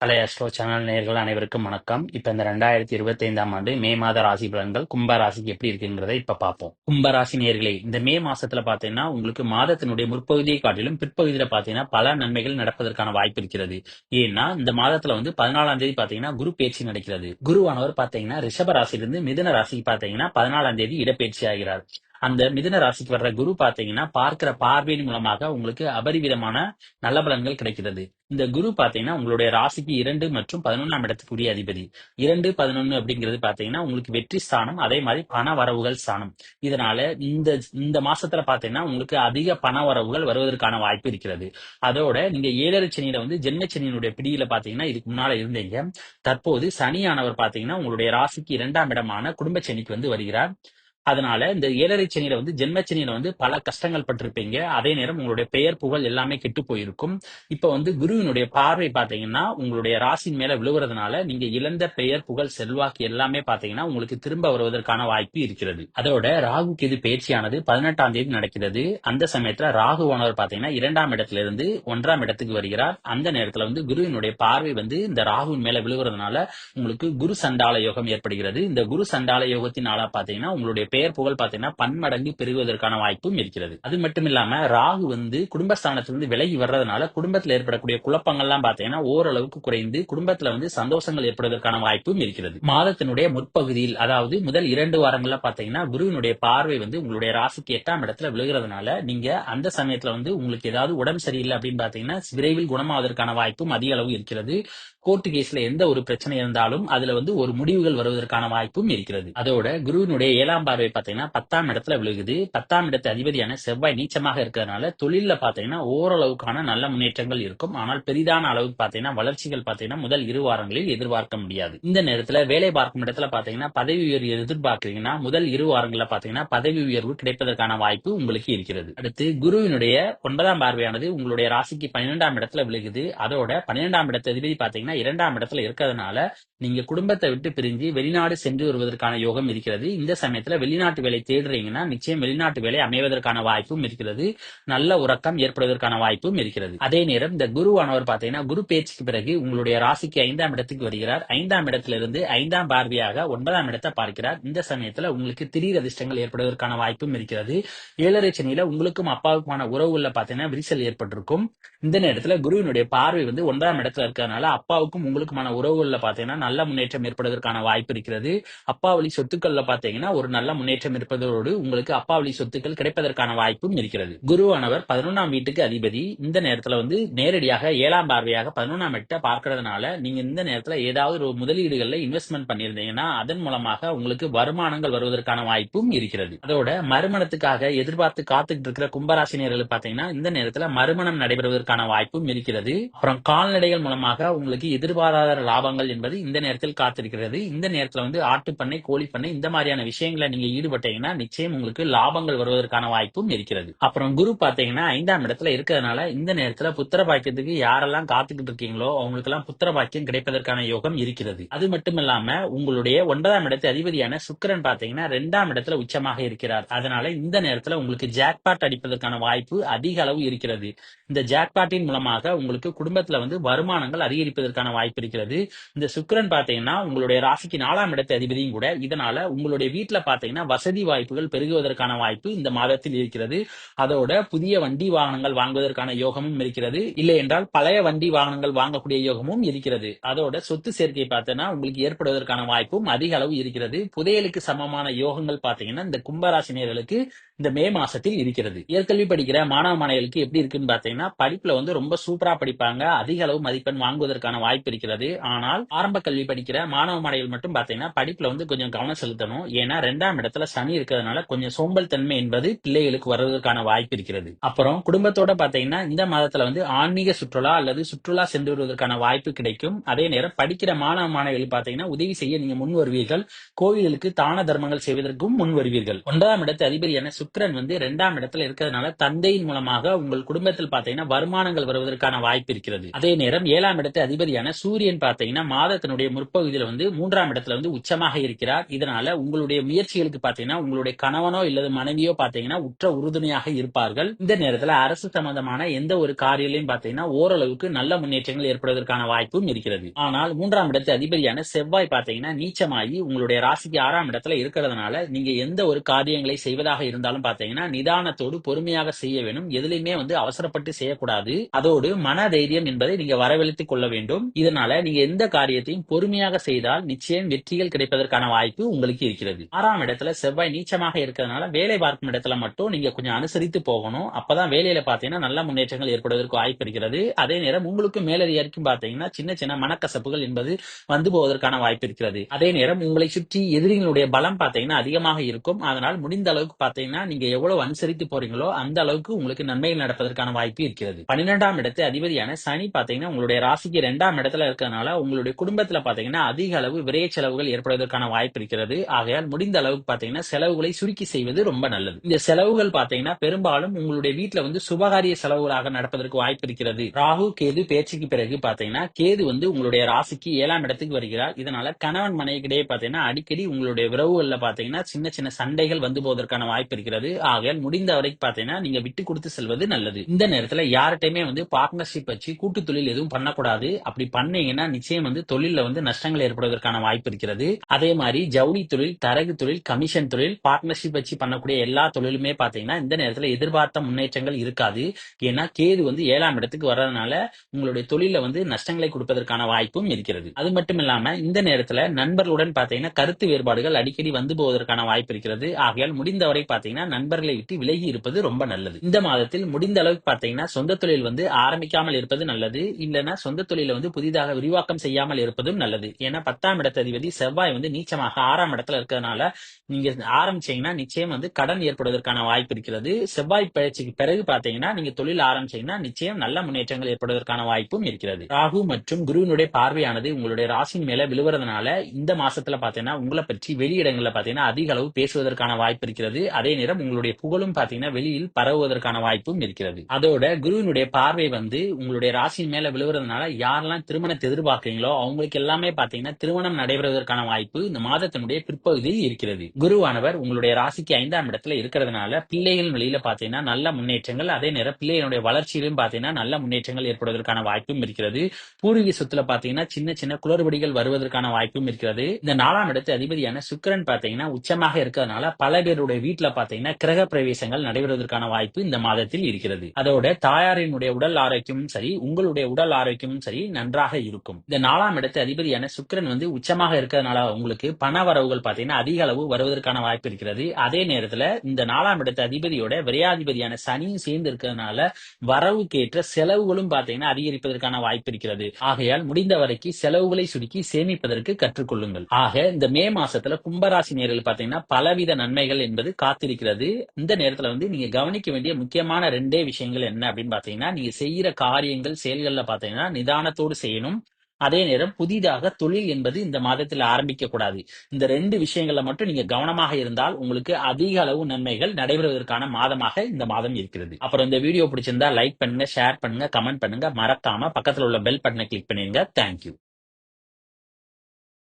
கலை astro channel நேயர்கள் அனைவருக்கும் வணக்கம். இப்ப இந்த ரெண்டாயிரத்தி இருபத்தி ஐந்தாம் ஆண்டு மே மாத ராசி பலன்கள் கும்ப ராசிக்கு எப்படி இருக்குங்கிறத இப்ப பார்ப்போம். கும்ப ராசி நேயர்களே இந்த மே மாசத்துல பாத்தீங்கன்னா உங்களுக்கு மாதத்தினுடைய முற்பகுதியை காட்டிலும் பிற்பகுதியில பாத்தீங்கன்னா பல நன்மைகள் நடப்பதற்கான வாய்ப்பு இருக்கிறது. ஏன்னா இந்த மாதத்துல வந்து பதினாலாம் தேதி பாத்தீங்கன்னா குரு பேச்சு நடக்கிறது. குருவானவர் பாத்தீங்கன்னா ரிஷப ராசியிலிருந்து மிதன ராசிக்கு பாத்தீங்கன்னா பதினாலாம் தேதி இடப்பெயர்ச்சி ஆகிறார். அந்த மிதன ராசிக்கு வர்ற குரு பாத்தீங்கன்னா பார்க்கிற பார்வையின் மூலமாக உங்களுக்கு அபரிவிதமான நல்ல பலன்கள் கிடைக்கிறது. இந்த குரு பாத்தீங்கன்னா உங்களுடைய ராசிக்கு இரண்டு மற்றும் பதினொன்றாம் இடத்துக்குரிய அதிபதி. இரண்டு பதினொன்னு அப்படிங்கிறது பாத்தீங்கன்னா உங்களுக்கு வெற்றி ஸ்தானம் அதே மாதிரி பண வரவுகள் ஸ்தானம். இதனால இந்த இந்த மாசத்துல பாத்தீங்கன்னா உங்களுக்கு அதிக பண வரவுகள் வருவதற்கான வாய்ப்பு இருக்கிறது. அதோட நீங்க ஏழரை சனியில வந்து ஜென்ம சனியினுடைய பிடியில பாத்தீங்கன்னா இதுக்கு முன்னால இருந்தீங்க. தற்போது சனியானவர் பாத்தீங்கன்னா உங்களுடைய ராசிக்கு இரண்டாம் இடமான குடும்ப சனிக்கு வந்து வருகிறார். அதனால இந்த ஏழரை சனியில வந்து ஜென்மச்சனியில வந்து பல கஷ்டங்கள் பட்டிருப்பீங்க. அதே நேரம் உங்களுடைய பெயர் புகழ் எல்லாமே கெட்டு போயிருக்கும். இப்ப வந்து குருவினுடைய பார்வை பாத்தீங்கன்னா உங்களுடைய ராசின் மேல விழுகிறதுனால நீங்க இழந்த பெயர் புகழ் செல்வாக்கு எல்லாமே பாத்தீங்கன்னா உங்களுக்கு திரும்ப வருவதற்கான வாய்ப்பு இருக்கிறது. அதோட ராகுக்கு இது பயிற்சியானது பதினெட்டாம் தேதி நடக்கிறது. அந்த சமயத்துல ராகுவானவர் பாத்தீங்கன்னா இரண்டாம் இடத்துல இருந்து ஒன்றாம் இடத்துக்கு வருகிறார். அந்த நேரத்துல வந்து குருவினுடைய பார்வை வந்து இந்த ராகுவின் மேல விழுகிறதுனால உங்களுக்கு குரு சண்டால யோகம் ஏற்படுகிறது. இந்த குரு சண்டால யோகத்தினால பாத்தீங்கன்னா உங்களுடைய பெயர் புகழ் பாத்தீங்கன்னா பன்மடங்கு பெருகுவதற்கான வாய்ப்பும் இருக்கிறது. அது மட்டும் இல்லாம ராகு வந்து குடும்பஸ்தானத்திலிருந்து விலகி வர்றதுனால குடும்பத்தில் ஏற்படக்கூடிய குழப்பங்கள்லாம் பாத்தீங்கன்னா ஓரளவுக்கு குறைந்து குடும்பத்துல வந்து சந்தோஷங்கள் ஏற்படுவதற்கான வாய்ப்பும் இருக்கிறது. மாதத்தினுடைய முற்பகுதியில் அதாவது முதல் இரண்டு வாரங்கள்ல பாத்தீங்கன்னா குருவினுடைய பார்வை வந்து உங்களுடைய ராசிக்கு எட்டாம் இடத்துல விழுகிறதுனால நீங்க அந்த சமயத்துல வந்து உங்களுக்கு ஏதாவது உடம்பு சரியில்லை அப்படின்னு பாத்தீங்கன்னா விரைவில் குணமாவதற்கான வாய்ப்பும் அதிக அளவு இருக்கிறது. கோர்ட்டு கேஸ்ல எந்த ஒரு பிரச்சனை இருந்தாலும் அதுல வந்து ஒரு முடிவுகள் வருவதற்கான வாய்ப்பும் இருக்கிறது. அதோட குருவினுடைய ஏழாம் பார்வை பாத்தீங்கன்னா பத்தாம் இடத்துல விழுகுது. பத்தாம் இடத்து அதிபதியான செவ்வாய் நீச்சமாக இருக்கிறதுனால தொழில பாத்தீங்கன்னா ஓரளவுக்கான நல்ல முன்னேற்றங்கள் இருக்கும். ஆனால் பெரிதான அளவுக்கு பாத்தீங்கன்னா வளர்ச்சிகள் பாத்தீங்கன்னா முதல் இரு வாரங்களில் எதிர்பார்க்க முடியாது. இந்த நேரத்துல வேலை பார்க்கும் இடத்துல பாத்தீங்கன்னா பதவி உயர்வு எதிர்பார்க்கறீங்கன்னா முதல் இரு வாரங்களில் பாத்தீங்கன்னா பதவி உயர்வு கிடைப்பதற்கான வாய்ப்பு உங்களுக்கு இருக்கிறது. அடுத்து குருவினுடைய ஒன்பதாம் பார்வையானது உங்களுடைய ராசிக்கு பன்னிரெண்டாம் இடத்துல விழுகுது. அதோட பன்னிரெண்டாம் இடத்து அதிபதி பாத்தீங்கன்னா இரண்டாம் இடத்துல இருக்கிறதுனால நீங்க குடும்பத்தை விட்டு பிரிஞ்சு வெளிநாடு சென்று வருவதற்கான யோகம் இருக்கிறது. இந்த சமயத்துல வெளிநாட்டு வேலை தேடுறீங்கன்னா நிச்சயம் வெளிநாட்டு வேலை அமைவதற்கான வாய்ப்பும் இருக்கிறது. நல்ல உறக்கம் ஏற்படுவதற்கான வாய்ப்பும் இருக்கிறது. அதே நேரம் இந்த குருவானவர் பாத்தீங்கன்னா குரு பேச்சுக்கு பிறகு உங்களுடைய ராசிக்கு ஐந்தாம் இடத்துக்கு வருகிறார். ஐந்தாம் இடத்துல இருந்து ஐந்தாம் பார்வையாக ஒன்பதாம் இடத்தை பார்க்கிறார். இந்த சமயத்துல உங்களுக்கு திடீர் அதிர்ஷ்டங்கள் ஏற்படுவதற்கான வாய்ப்பும் இருக்கிறது. ஏழரை சனியில உங்களுக்கும் அப்பாவுக்குமான உறவுகள்ல பாத்தீங்கன்னா விரிசல் ஏற்பட்டிருக்கும். இந்த நேரத்துல குருவினுடைய பார்வை வந்து ஒன்பதாம் இடத்துல இருக்கிறதுனால அப்பா அப்பாவுக்கும் உங்களுக்குமான உறவுகளில் பார்த்தீங்கன்னா நல்ல முன்னேற்றம் ஏற்படுவதற்கான வாய்ப்பு இருக்கிறது. அப்பா வழி சொத்துக்கள்ல பார்த்தீங்கன்னா ஒரு நல்ல முன்னேற்றம் இருப்பதோடு உங்களுக்கு அப்பா வழி சொத்துக்கள் கிடைப்பதற்கான வாய்ப்பும் இருக்கிறது. குருவானவர் பதினொன்றாம் வீட்டுக்கு அதிபதி. இந்த நேரத்தில் வந்து நேரடியாக ஏழாம் பார்வையாக பதினொன்றாம் வீட்டை பார்க்கறதுனால நீங்க இந்த நேரத்தில் ஏதாவது ஒரு முதலீடுகளில் இன்வெஸ்ட்மெண்ட் பண்ணியிருந்தீங்கன்னா அதன் மூலமாக உங்களுக்கு வருமானங்கள் வருவதற்கான வாய்ப்பும் இருக்கிறது. அதோட மறுமணத்துக்காக எதிர்பார்த்து காத்துக்கிட்டு இருக்கிற கும்பராசினியர்கள் பார்த்தீங்கன்னா இந்த நேரத்தில் மறுமணம் நடைபெறுவதற்கான வாய்ப்பும் இருக்கிறது. அப்புறம் கால்நடைகள் மூலமாக உங்களுக்கு எதிர்பாராத லாபங்கள் என்பது இந்த நேரத்தில் காத்திருக்கிறது. இந்த நேரத்துல வந்து ஆட்டு பண்ணை கோழி பண்ணை இந்த மாதிரியான விஷயங்களை நீங்க ஈடுபட்டீங்கன்னா நிச்சயம் உங்களுக்கு லாபங்கள் வருவதற்கான வாய்ப்பும் இருக்கிறது. அப்புறம் குரு பாத்தீங்கன்னா ஐந்தாம் இடத்துல இருக்கிறதுனால இந்த நேரத்துல புத்திர பாக்கியத்துக்கு யாரெல்லாம் காத்துக்கிட்டு இருக்கீங்களோ அவங்களுக்கு எல்லாம் புத்திர பாக்கியம் கிடைப்பதற்கான யோகம் இருக்கிறது. அது மட்டும் இல்லாம உங்களுடைய ஒன்பதாம் இடத்து அதிபதியான சுக்கிரன் பாத்தீங்கன்னா ரெண்டாம் இடத்துல உச்சமாக இருக்கிறார். அதனால இந்த நேரத்துல உங்களுக்கு ஜாக்பாட் அடிப்பதற்கான வாய்ப்பு அதிக அளவு இருக்கிறது. இந்த ஜாக்பாட்டின் மூலமாக உங்களுக்கு குடும்பத்துல வந்து வருமானங்கள் அதிகரிப்பதற்கான வாய்ப்பு இருக்கிறது. இந்த சுக்கரன் பாத்தீங்கன்னா உங்களுடைய ராசிக்கு நாலாம் இடத்து அதிபதியும் கூட இதனால உங்களுடைய வீட்டுல பாத்தீங்கன்னா வசதி வாய்ப்புகள் பெருகுவதற்கான வாய்ப்பு இந்த மாதத்தில் இருக்கிறது. அதோட புதிய வண்டி வாகனங்கள் வாங்குவதற்கான யோகமும் இருக்கிறது. இல்லை என்றால் பழைய வண்டி வாகனங்கள் வாங்கக்கூடிய யோகமும் இருக்கிறது. அதோட சொத்து சேர்க்கை பார்த்தோன்னா உங்களுக்கு ஏற்படுவதற்கான வாய்ப்பும் அதிக அளவு இருக்கிறது. புதையலுக்கு சமமான யோகங்கள் பாத்தீங்கன்னா இந்த கும்பராசினியர்களுக்கு இந்த மே மாசத்தில் இருக்கிறது. இயற்கல்வி படிக்கிற மாணவ மாணவிகளுக்கு எப்படி இருக்குன்னு பாத்தீங்கன்னா படிப்புல வந்து ரொம்ப சூப்பரா படிப்பாங்க. அதிக அளவு மதிப்பெண் வாங்குவதற்கான வாய்ப்பு இருக்கிறது. ஆனால் ஆரம்ப கல்வி படிக்கிற மாணவ மாணவிகள் மட்டும் பாத்தீங்கன்னா படிப்புல வந்து கொஞ்சம் கவனம் செலுத்தணும். ஏன்னா ரெண்டாம் இடத்துல சனி இருக்கிறதுனால கொஞ்சம் சோம்பல் தன்மை என்பது பிள்ளைகளுக்கு வருவதற்கான வாய்ப்பு இருக்கிறது. அப்புறம் குடும்பத்தோட பாத்தீங்கன்னா இந்த மாதத்துல வந்து ஆன்மீக சுற்றுலா அல்லது சுற்றுலா சென்று வருவதற்கான வாய்ப்பு கிடைக்கும். அதே நேரம் படிக்கிற மாணவ மாணவிகள் பாத்தீங்கன்னா உதவி செய்ய நீங்க முன் வருவீர்கள். கோவில்களுக்கு தான தர்மங்கள் செய்வதற்கும் முன் வருவீர்கள். ஒன்பதாம் இடத்து அதிபதியான சுக்கரன் வந்து இரண்டாம் இடத்துல இருக்கிறதுனால தந்தையின் மூலமாக உங்கள் குடும்பத்தில் பாத்தீங்கன்னா வருமானங்கள் வருவதற்கான வாய்ப்பு இருக்கிறது. அதே நேரம் ஏழாம் இடத்து அதிபதியான சூரியன் பாத்தீங்கன்னா மாதத்தினுடைய முற்பகுதியில வந்து மூன்றாம் இடத்துல வந்து உச்சமாக இருக்கிறார். இதனால உங்களுடைய முயற்சிகளுக்கு பாத்தீங்கன்னா உங்களுடைய கணவனோ இல்லது மனைவியோ பாத்தீங்கன்னா உற்ற உறுதுணையாக இருப்பார்கள். இந்த நேரத்துல அரசு சம்பந்தமான எந்த ஒரு காரியத்திலையும் பாத்தீங்கன்னா ஓரளவுக்கு நல்ல முன்னேற்றங்கள் ஏற்படுவதற்கான வாய்ப்பும் இருக்கிறது. ஆனால் மூன்றாம் இடத்து அதிபதியான செவ்வாய் பாத்தீங்கன்னா நீச்சமாகி உங்களுடைய ராசிக்கு ஆறாம் இடத்துல இருக்கிறதுனால நீங்க எந்த ஒரு காரியங்களை செய்வதாக இருந்தாலும் பாத்தீங்கன்னா நிதானத்தோடு பொறுமையாக செய்ய வேண்டும். எதுலையுமே வந்து அவசரப்பட்டு செய்யக்கூடாது. அதோடு மன தைரியம் என்பதை நீங்க வரவழைத்துக் கொள்ள வேண்டும். இதனால நீங்க எந்த காரியத்தையும் பொறுமையாக செய்தால் நிச்சயம் வெற்றிகள் கிடைப்பதற்கான வாய்ப்பு உங்களுக்கு இருக்கிறது. ஆறாம் இடத்துல செவ்வாய் நீச்சமாக இருக்கிறதுனால வேலை பார்க்கும் இடத்துல மட்டும் நீங்க கொஞ்சம் அனுசரித்து போகணும். அப்பதான் வேலையில பாத்தீங்கன்னா நல்ல முன்னேற்றங்கள் ஏற்படுவதற்கு வாய்ப்பு இருக்கிறது. அதே நேரம் உங்களுக்கு மேலதிகாரிக்கும் பாத்தீங்கன்னா சின்ன சின்ன மனக்கசப்புகள் என்பது வந்து போவதற்கான வாய்ப்பு இருக்கிறது. அதே நேரம் உங்களை சுற்றி எதிரிகளுடைய பலம் பாத்தீங்கன்னா அதிகமாக இருக்கும். அதனால் முடிந்த அளவுக்கு பாத்தீங்கன்னா நீங்க எவ்வளவு அனுசரித்து போறீங்களோ அந்த அளவுக்கு உங்களுக்கு நன்மைகள் நடப்பதற்கான வாய்ப்பு இருக்கிறது. பன்னிரெண்டாம் இடத்து அதிபதியான சனி பாத்தீங்கன்னா உங்களுடைய ராசிக்கு இரண்டாம் இடத்துல இருக்கிறதுனால உங்களுடைய குடும்பத்துல பாத்தீங்கன்னா அதிக அளவு விரைய செலவுகள் ஏற்படுவதற்கான வாய்ப்பு இருக்கிறது. ஆகையால் முடிந்த அளவுக்கு பாத்தீங்கன்னா செலவுகளை சுருக்கி செய்வது ரொம்ப நல்லது. இந்த செலவுகள் பாத்தீங்கன்னா பெரும்பாலும் உங்களுடைய வீட்டுல வந்து சுபகாரிய செலவுகளாக நடப்பதற்கு வாய்ப்பு இருக்கிறது. ராகு கேது பேச்சுக்கு பிறகு பாத்தீங்கன்னா கேது வந்து உங்களுடைய ராசிக்கு ஏழாம் இடத்துக்கு வருகிறார். இதனால கணவன் மனைவிக்கிடையே பாத்தீங்கன்னா அடிக்கடி உங்களுடைய உறவுகள்ல பாத்தீங்கன்னா சின்ன சின்ன சண்டைகள் வந்து போவதற்கான வாய்ப்பு இருக்கிறது. ஆகையால் முடிந்த வரைக்கும் பாத்தீங்கன்னா நீங்க விட்டு கொடுத்து செல்வது நல்லது. இந்த நேரத்துல யார்கிட்டயுமே வந்து பார்ட்னர்ஷிப் வச்சு கூட்டு தொழில் எதுவும் பண்ணக்கூடாது. அப்படி பண்ணீங்கன்னா நிச்சயம் வந்து தொழில வந்து நஷ்டங்கள் ஏற்படுவதற்கான வாய்ப்பு இருக்கிறது. அதே மாதிரி ஜவுளி தொழில் தரகு தொழில் கமிஷன் தொழில் பார்ட்னர்ஷிப் வச்சு பண்ணக்கூடிய எல்லா தொழிலுமே பாத்தீங்கன்னா இந்த நேரத்துல எதிர்பார்த்த முன்னேற்றங்கள் இருக்காது. ஏன்னா கேது வந்து ஏழாம் இடத்துக்கு வர்றதுனால உங்களுடைய தொழில வந்து நஷ்டங்களை கொடுப்பதற்கான வாய்ப்பும் இருக்கிறது. அது மட்டும் இல்லாம இந்த நேரத்துல நண்பர்களுடன் பாத்தீங்கன்னா கருத்து வேறுபாடுகள் அடிக்கடி வந்து போவதற்கான வாய்ப்பு இருக்கிறது. ஆகையால் முடிந்தவரை பாத்தீங்கன்னா நண்பர்களை விட்டு விலகி இருப்பது ரொம்ப நல்லது. இந்த மாதத்தில் முடிந்த அளவுக்கு பாத்தீங்கன்னா சொந்த தொழில் வந்து ஆரம்பிக்காமல் இருப்பது நல்லது. இல்லைன்னா சொந்த தொழில வந்து புதிதாக விரிவாக்கம் செய்யாமல் இருப்பதும் நல்லது. ஏன்னா பத்தாம் இடத்த அதிபதி செவ்வாய் வந்து நீச்சமாக ஆறாம் இடத்துல இருக்கிறதுனால நீங்க ஆரம்பிச்சீங்கன்னா நிச்சயம் வந்து கடன் ஏற்படுவதற்கான வாய்ப்பு இருக்கிறது. செவ்வாய் பயிற்சிக்கு பிறகு பாத்தீங்கன்னா நீங்க தொழில் ஆரம்பிச்சீங்கன்னா நிச்சயம் நல்ல முன்னேற்றங்கள் ஏற்படுவதற்கான வாய்ப்பும் இருக்கிறது. ராகு மற்றும் குருவினுடைய பார்வையானது உங்களுடைய ராசியின் மேல விழுவுறதுனால இந்த மாசத்துல பாத்தீங்கன்னா உங்களை பற்றி வெளியிடங்கள்ல பாத்தீங்கன்னா அதிக அளவு பேசுவதற்கான வாய்ப்பு இருக்கிறது. அதே நேரம் உங்களுடைய புகழும் பாத்தீங்கன்னா வெளியில் பரவுவதற்கான வாய்ப்பும் இருக்கிறது. அதோட குருவினுடைய பார்வை வந்து உங்களுடைய ராசியின் மேல விழுவுறதுனால யாரெல்லாம் திருமணத்தை எதிர்பார்க்கீங்களோ அவங்களுக்கு எல்லாமே பாத்தீங்கன்னா திருமணம் நடைபெறுவதற்கான வாய்ப்பு இந்த மாதத்தினுடைய பிற்பகுதியில் இருக்கிறது. குருவானவர் உங்களுடைய ராசிக்கு ஐந்தாம் இடத்துல இருக்கிறதுனால பிள்ளைகள் வெளியில பாத்தீங்கன்னா நல்ல முன்னேற்றங்கள் அதே நேரம் பிள்ளைகளுடைய வளர்ச்சியிலும் பாத்தீங்கன்னா நல்ல முன்னேற்றங்கள் ஏற்படுவதற்கான வாய்ப்பும் இருக்கிறது. பூர்வீக சொத்துல பாத்தீங்கன்னா சின்ன சின்ன குளறுபடிகள் வருவதற்கான வாய்ப்பும் இருக்கிறது. இந்த நாலாம் இடத்து அதிபதியான சுக்கரன் பாத்தீங்கன்னா உச்சமாக இருக்கிறதுனால பல பேருடைய வீட்டுல பாத்தீங்கன்னா கிரக பிரவேசங்கள் நடைபெறுவதற்கான வாய்ப்பு இந்த மாதத்தில் இருக்கிறது. அதோட தாயாரினுடைய உடல் ஆரோக்கியமும் சரி உங்களுடைய உடல் ஆரோக்கியமும் சரி நன்றாக இருக்கும். இந்த நாலாம் இடத்து அதிபதியான சுக்கரன் வந்து உச்சமாக இருக்கிறதுனால உங்களுக்கு பண வரவுகள் பாத்தீங்கன்னா அதிக அளவு வருவதற்கான வாய்ப்பு இருக்கிறது. அதே நேரத்துல இந்த நாலாம் இடத்து அதிபதியோட விரையாதிபதியான சனியும் சேர்ந்து இருக்கிறதுனால வரவுக்கேற்ற செலவுகளும் பாத்தீங்கன்னா அதிகரிப்பதற்கான வாய்ப்பு இருக்கிறது. ஆகையால் முடிந்த வரைக்கும் செலவுகளை சுருக்கி சேமிப்பதற்கு கற்றுக்கொள்ளுங்கள். ஆக இந்த மே மாசத்துல கும்பராசி நேரில் பாத்தீங்கன்னா பலவித நன்மைகள் என்பது காத்திருக்கிறது. இந்த நேரத்துல வந்து நீங்க கவனிக்க வேண்டிய முக்கியமான ரெண்டே விஷயங்கள் என்ன அப்படின்னு பாத்தீங்கன்னா நீங்க செய்யற காரியங்கள் செயல்கள்ல பாத்தீங்கன்னா நிதானத்தோடு செய்யணும். அதே நேரம் புதிதாக தொழில் என்பது இந்த மாதத்தில் ஆரம்பிக்க கூடாது இந்த ரெண்டு விஷயங்கள்ல மட்டும் நீங்க கவனமாக இருந்தால் உங்களுக்கு அதிக அளவு நன்மைகள் நடைபெறுவதற்கான மாதமாக இந்த மாதம் இருக்கிறது. அப்புறம் இந்த வீடியோ பிடிச்சிருந்தா லைக் பண்ணுங்க ஷேர் பண்ணுங்க கமெண்ட் பண்ணுங்க. மறக்காம பக்கத்துல உள்ள பெல் பட்டனை கிளிக் பண்ணிருங்க. தேங்க்யூ